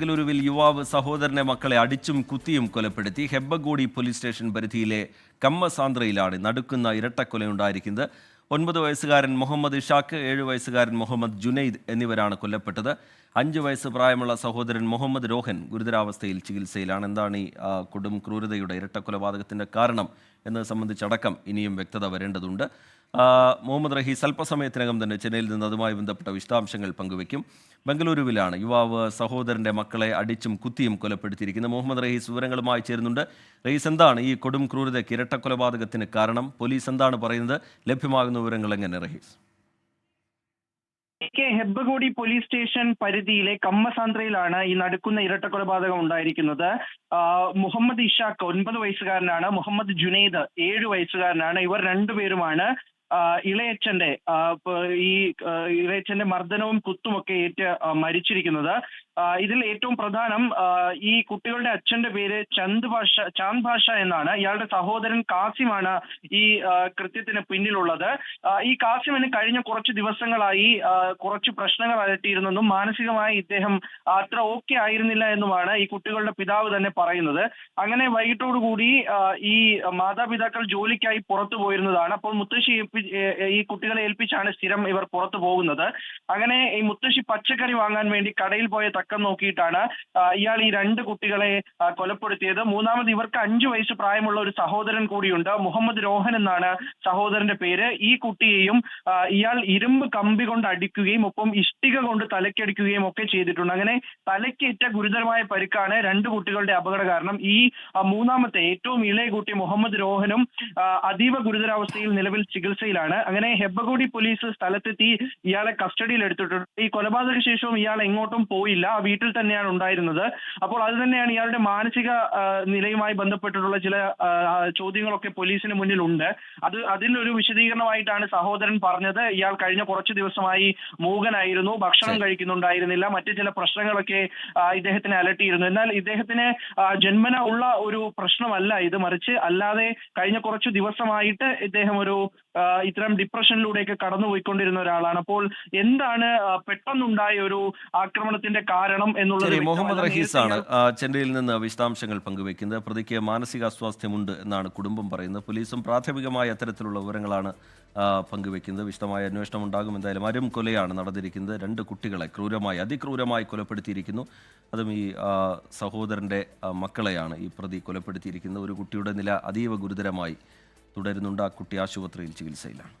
ബംഗളൂരുവിൽ യുവാവ് സഹോദരനെ മക്കളെ അടിച്ചും കുത്തിയും കൊലപ്പെടുത്തി. ഹെബ്ബഗോഡി പോലീസ് സ്റ്റേഷൻ പരിധിയിലെ കമ്മസാന്ദ്രയിലാണ് നടുക്കുന്ന ഇരട്ടക്കൊലയുണ്ടായിരിക്കുന്നത്. ഒൻപത് വയസ്സുകാരൻ മുഹമ്മദ് ഇഷാക്ക് ഏഴ് വയസ്സുകാരൻ മുഹമ്മദ് ജുനൈദ് എന്നിവരാണ് കൊല്ലപ്പെട്ടത്. അഞ്ച് വയസ്സ് പ്രായമുള്ള സഹോദരൻ മുഹമ്മദ് രോഹൻ ഗുരുതരാവസ്ഥയിൽ ചികിത്സയിലാണ്. എന്താണ് ഈ കൊടും ക്രൂരതയുടെ ഇരട്ടക്കൊലപാതകത്തിന്റെ കാരണം എന്നത് സംബന്ധിച്ചടക്കം ഇനിയും വ്യക്തത വരേണ്ടതുണ്ട്. മുഹമ്മദ് റഹീസ് അല്പസമയത്തിനകം തന്നെ ചെന്നൈയിൽ നിന്ന് അതുമായി ബന്ധപ്പെട്ട വിശദാംശങ്ങൾ പങ്കുവയ്ക്കും. ബംഗളൂരുവിലാണ് യുവാവ് സഹോദരന്റെ മക്കളെ അടിച്ചും കുത്തിയും കൊലപ്പെടുത്തിയിരിക്കുന്നത്. മുഹമ്മദ് റഹീസ് വിവരങ്ങളുമായി ചേരുന്നുണ്ട്. റഹീസ് എന്താണ് ഈ കൊടും ക്രൂരതയ്ക്ക് ഇരട്ടക്കൊലപാതകത്തിന് കാരണം? പോലീസ് എന്താണ് പറയുന്നത്? ലഭ്യമാകുന്ന വിവരങ്ങൾ എങ്ങനെ Rahees? K Hebbagodi police station പരിധിയിലെ കമ്മസാന്ദ്രയിലാണ് ഈ നടക്കുന്ന ഇരട്ട കൊലപാതകം ഉണ്ടായിരിക്കുന്നത് മുഹമ്മദ് ഇഷാഖ് ഒൻപത് വയസ്സുകാരനാണ് മുഹമ്മദ് ജുനൈദ് ഏഴ് വയസ്സുകാരനാണ്. ഇവർ രണ്ടുപേരുമാണ് ഇളയച്ചന്റെ ഈ ഇളയച്ചന്റെ മർദ്ദനവും കുത്തുമൊക്കെ ഏറ്റ് മരിച്ചിരിക്കുന്നത്. ഇതിൽ ഏറ്റവും പ്രധാനം ഈ കുട്ടികളുടെ അച്ഛന്റെ പേര് ചന്ദ് ഭാഷ ചാന്ദ് ഭാഷ എന്നാണ്. ഇയാളുടെ സഹോദരൻ കാസിമാണ് ഈ കൃത്യത്തിന് പിന്നിലുള്ളത്. ഈ കാസിമിന് കഴിഞ്ഞ കുറച്ച് ദിവസങ്ങളായി കുറച്ച് പ്രശ്നങ്ങൾ അലട്ടിയിരുന്നെന്നും മാനസികമായി ഇദ്ദേഹം അത്ര ഓക്കെ ആയിരുന്നില്ല എന്നുമാണ് ഈ കുട്ടികളുടെ പിതാവ് തന്നെ പറയുന്നത്. അങ്ങനെ വൈകിട്ടോടുകൂടി ഈ മാതാപിതാക്കൾ ജോലിക്കായി പുറത്തു പോയിരുന്നതാണ്. അപ്പോൾ മുത്തശ്ശി ഏൽപ്പി- ഈ കുട്ടികളെ ഏൽപ്പിച്ചാണ് സ്ഥിരം ഇവർ പുറത്തു പോകുന്നത്. അങ്ങനെ ഈ മുത്തശ്ശി പച്ചക്കറി വാങ്ങാൻ വേണ്ടി കടയിൽ പോയ തക്കം നോക്കിയിട്ടാണ് ഇയാൾ ഈ രണ്ട് കുട്ടികളെ കൊലപ്പെടുത്തിയത്. മൂന്നാമത് ഇവർക്ക് അഞ്ചു വയസ്സ് പ്രായമുള്ള ഒരു സഹോദരൻ കൂടിയുണ്ട്. മുഹമ്മദ് രോഹൻ എന്നാണ് സഹോദരന്റെ പേര്. ഈ കുട്ടിയെയും ഇയാൾ ഇരുമ്പ് കമ്പി കൊണ്ട് അടിക്കുകയും ഒപ്പം ഇഷ്ടിക കൊണ്ട് തലക്കടിക്കുകയും ഒക്കെ ചെയ്തിട്ടുണ്ട്. അങ്ങനെ തലക്കേറ്റ ഗുരുതരമായ പരിക്കാണ് രണ്ട് കുട്ടികളുടെ അപകട കാരണം. ഈ മൂന്നാമത്തെ ഏറ്റവും ഇളയ കുട്ടി മുഹമ്മദ് രോഹനും അതീവ ഗുരുതരാവസ്ഥയിൽ നിലവിൽ ചികിത്സയിലാണ് അങ്ങനെ ഹെബ്ബഗോഡി പോലീസ് സ്ഥലത്തെത്തി ഇയാളെ കസ്റ്റഡിയിൽ എടുത്തിട്ടുണ്ട് ഈ കൊലപാതക ശേഷവും ഇയാൾ എങ്ങോട്ടും പോയില്ല. ആ വീട്ടിൽ തന്നെയാണ് ഉണ്ടായിരുന്നത്. അപ്പോൾ അത് തന്നെയാണ് ഇയാളുടെ മാനസിക നിലയുമായി ബന്ധപ്പെട്ടിട്ടുള്ള ചില ചോദ്യങ്ങളൊക്കെ പോലീസിന് മുന്നിൽ ഉണ്ട് അത് അതിനൊരു വിശദീകരണമായിട്ടാണ് സഹോദരൻ പറഞ്ഞത്. ഇയാൾ കഴിഞ്ഞ കുറച്ച് ദിവസമായി മൂകനായിരുന്നു. ഭക്ഷണം കഴിക്കുന്നുണ്ടായിരുന്നില്ല. മറ്റു ചില പ്രശ്നങ്ങളൊക്കെ ഇദ്ദേഹത്തിന് അലട്ടിയിരുന്നു. എന്നാൽ ഇദ്ദേഹത്തിന് ജന്മന ഉള്ള ഒരു പ്രശ്നമല്ല ഇത് മറിച്ച്. അല്ലാതെ കഴിഞ്ഞ കുറച്ച് ദിവസമായിട്ട് ഇദ്ദേഹം ഒരു ഇത്തരം ഡിപ്രഷനിലൂടെയൊക്കെ കടന്നുപോയിക്കൊണ്ടിരുന്ന ഒരാളാണ്. അപ്പോൾ എന്താണ് പെട്ടെന്നുണ്ടായ ഒരു ആക്രമണത്തിന്റെ കാരണം എന്നുള്ളത് മുഹമ്മദ് റഹീസാണ് റഹീസ് ആണ് ചെന്നൈയിൽ നിന്ന് വിശദാംശങ്ങൾ പങ്കുവെക്കുന്നത് പ്രതിക്ക് മാനസികാസ്വാസ്ഥ്യമുണ്ട് എന്നാണ് കുടുംബം പറയുന്നത്. പോലീസും പ്രാഥമികമായ അത്തരത്തിലുള്ള വിവരങ്ങളാണ് പങ്കുവെക്കുന്നത് വിശദമായ അന്വേഷണം ഉണ്ടാകും. എന്തായാലും അരും കൊലയാണ് നടന്നിരിക്കുന്നത്. രണ്ട് കുട്ടികളെ ക്രൂരമായി അതിക്രൂരമായി കൊലപ്പെടുത്തിയിരിക്കുന്നു. അതും ഈ സഹോദരന്റെ സഹോദരന്റെ മക്കളെയാണ് ഈ പ്രതി കൊലപ്പെടുത്തിയിരിക്കുന്നത്. ഒരു കുട്ടിയുടെ നില അതീവ ഗുരുതരമായി തുടരുന്നുണ്ട് ആ കുട്ടി ആശുപത്രിയിൽ ചികിത്സയിലാണ്.